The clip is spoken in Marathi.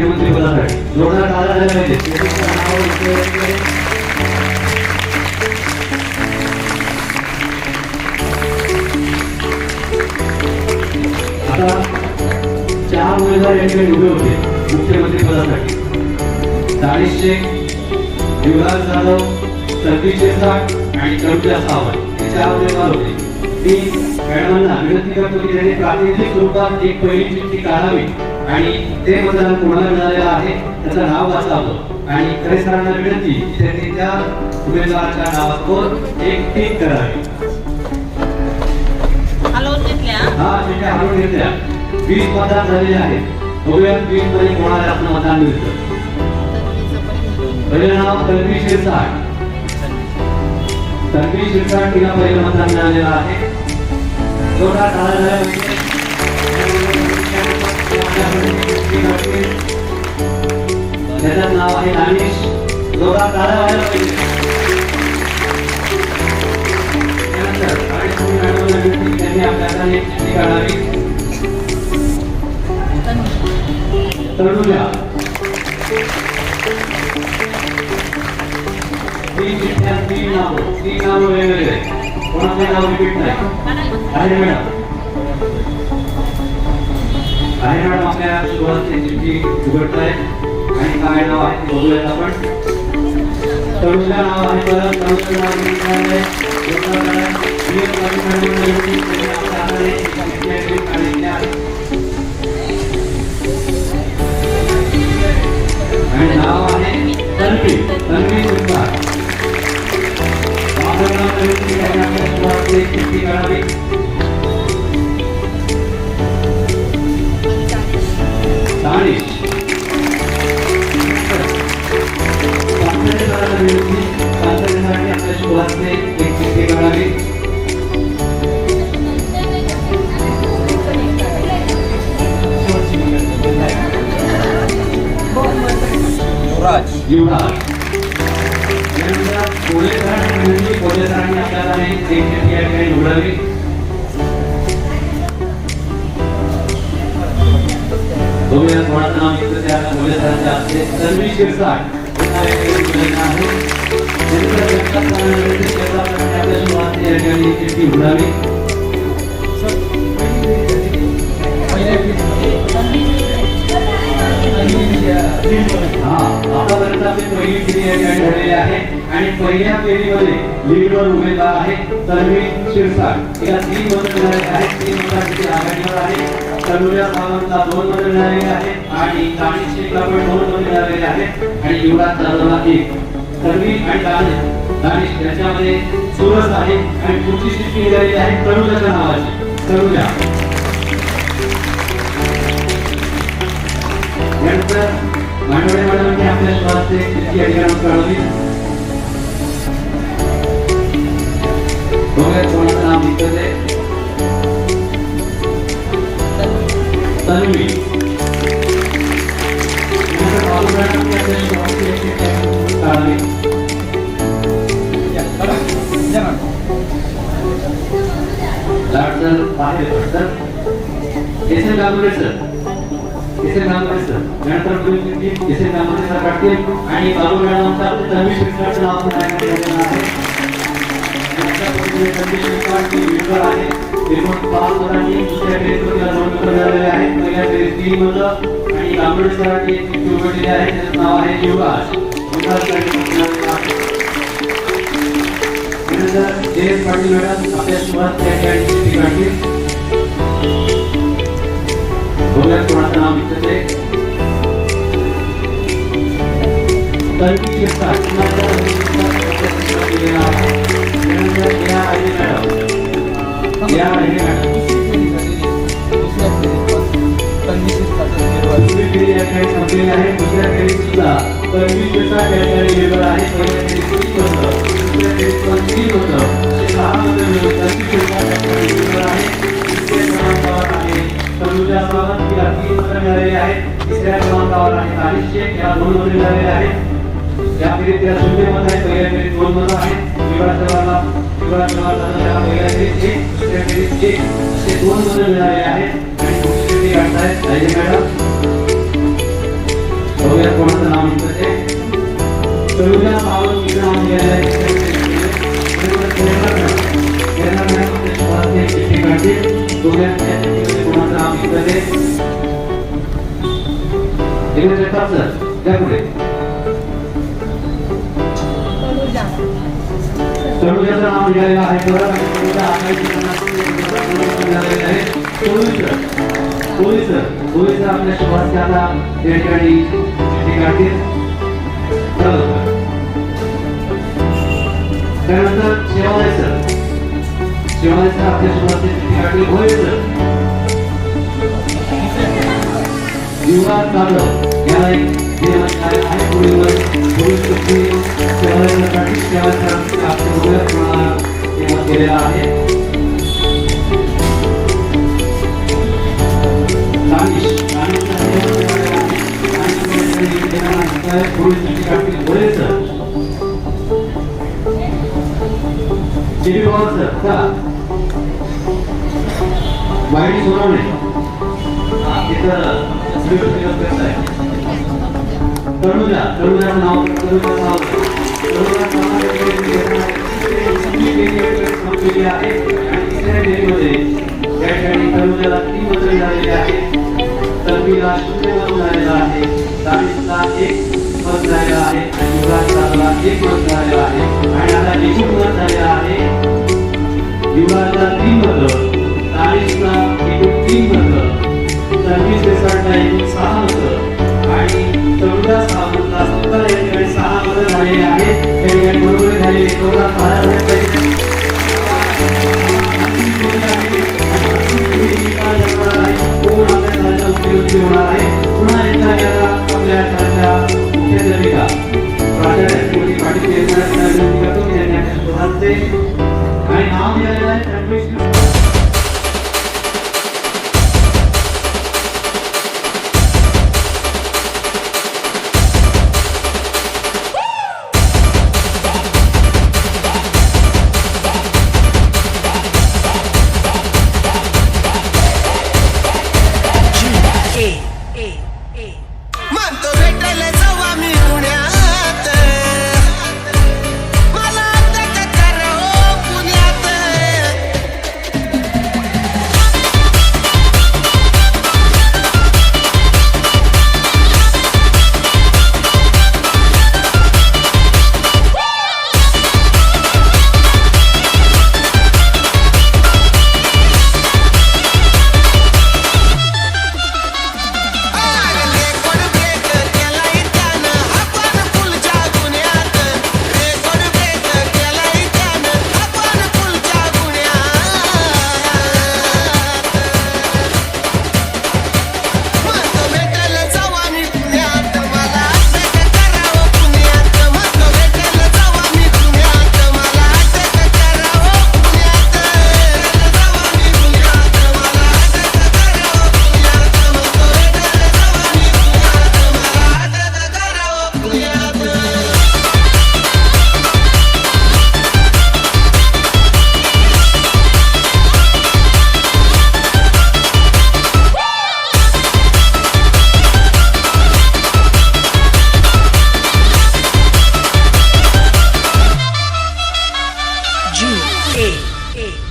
मुख्यमंत्री पदासाठी जोरदार टाळ्या झाल्या पाहिजेत चार उमेदवार या ठिकाणी उभे होते. मुख्यमंत्री पदासाठी. दानिश शेख युवराज जाधव संदीप शिरसाट आणि कविता सावंत हे चार उमेदवार होते. मी मॅडमांना विनंती करतो की त्यांनी प्रातिनिधिक स्वरूपात एक पहिली चिठ्ठी काढावी. आणि ते मतदान कोणाला मिळालेलं आहे त्याचं नाव वाचावं. आणि खरे सरांना विनंती त्यांनी त्या उमेदवाराच्या नावासमोर एक टीक करावी. हा चिठ्ठ्या हलवून घेतल्या? वीस मतदान झालेले आहेत बघूयात वीसमध्ये कोणाला आपलं मतदान मिळतं. पहिलं नाव तन्वी शिरसाट. तन्वी शिरसाट तिला पहिलं मतदान मिळालेलं आहे. जोरदार टाळ्या झाल्या. त्याचं नाव आहे दानिश जोरदार व्हायला पाहिजे त्यानंतर आणि मॅडमला विनंती त्यांनी आपल्या हाताने चिठ्ठी काढावी. तरुणा तीन चिठ्ठ्या तीन नाव तीन नाव वेगवेगळे. कोणाचे नाव रिपीट नाही. आहे मॅडम? आहे मॅडम आपल्या सुरुवातीची चिठ्ठी उघडताय. आणि काय नाव आहे ते बघूयात आपण. तरुणचं नाव आहे परत तरुण नाव आहे. युवराज युवराज पोलिसांनी पोलिसांनी आपल्याला हे एक या ठिकाणी उघडावी कोणाचं नाव घेतलं त्या पोलिसांच्या असते सर्वी शिरसाट पुन्हा एक पहिल्या फेरीमध्ये लीडवर उमेदवार आहे तन्वी शिरसाट. या तीन मतं मिळाले आहेत. तीन मतांची आघाडीवर आहे. तनुजा सावंतला दोन मतं मिळालेली आहेत आणि काणी शेखला पण दोन मतं मिळालेली आहेत आणि युवराज जाधवला एक तन्वी आणि दानिश दानिश याच्यामध्ये चुरस आहे आणि पुढची शिट्टी निघालेली आहे तनुजाच्या नावाची. तन्वी यानंतर बाबू मॅडमांनी आपल्या स्वतःची एक चिठ्ठी काढली डॉक्टर बाहेर sir S M Gangure sir S M Gangure sir त्यानंतर तुम्ही एस एम गांगुरे सर काढतील आणि बाबू मॅडमचा आपलं तन्वी शिरसाटचं नाव पण tag केलेलं आहे आणि गांगुरे सरांनी एक चिठ्ठी उघडलेली आहे त्याचं नाव आहे युवराज युवराज यांनी मिळालेलं आहे त्यानंतर जयेश पाटील मॅडम आपल्या सुरुवात त्या ठिकाणी चिठ्ठी काढतील बघूया कोणाचं नाव निघतं ते मिळालेली आहेत तिसऱ्या क्रमांकावर आहे. शेख याला दोन मतं आहेत या फेरीत शून्य मत आहे पहिल्या फेरीत दोन आहेत. त्याला पहिल्या फेरीत एक दुसऱ्या फेरीत एक असे दोन मतं मिळालेले आहेत. आणि पुढची फेरी काढतायत राजे मॅडम. बघूया कोणाचं नाव निघतं ते. नाव आहे. प्रेरणा मॅडम. प्रेरणा मॅडम आपल्या शहरातले एक चिठ्ठी काढतील. बघूया त्या चिठ्ठीमध्ये कोणाचं नाव निघतं ते. इकडे जगताप सर, द्या पुढे. तनुजाचं नाव निघालेलं आहे आणि तनुजा आपल्या आता त्या ठिकाणी. त्यानंतर शेवाळे सर शेवाळे सर आपल्या काढतील. भोये सर युवराज जाधव याला एक देवाधिकारी आहे पुढील पोलीस चौकी शहरासाठी शेवा सरांचे आपल्या तुम्हाला नियमन केलेला आहे दानिश दानिशचा नियमन आहे. करत आहे नाव तनुजा नाव. संपलेली आहे आणि तिसऱ्या या ठिकाणी तीन मत झालेले आहे. तन्वीला शून्य झालेला आहे. एक मत झालेला आहे. आणि एक मत झालेला आहे. आणि आता एकूण मत झालेला आहे? युवराजला तीन मत एकूण तीन सर्व्हिस रिसॉर्टला एकूण सहा मतं G A A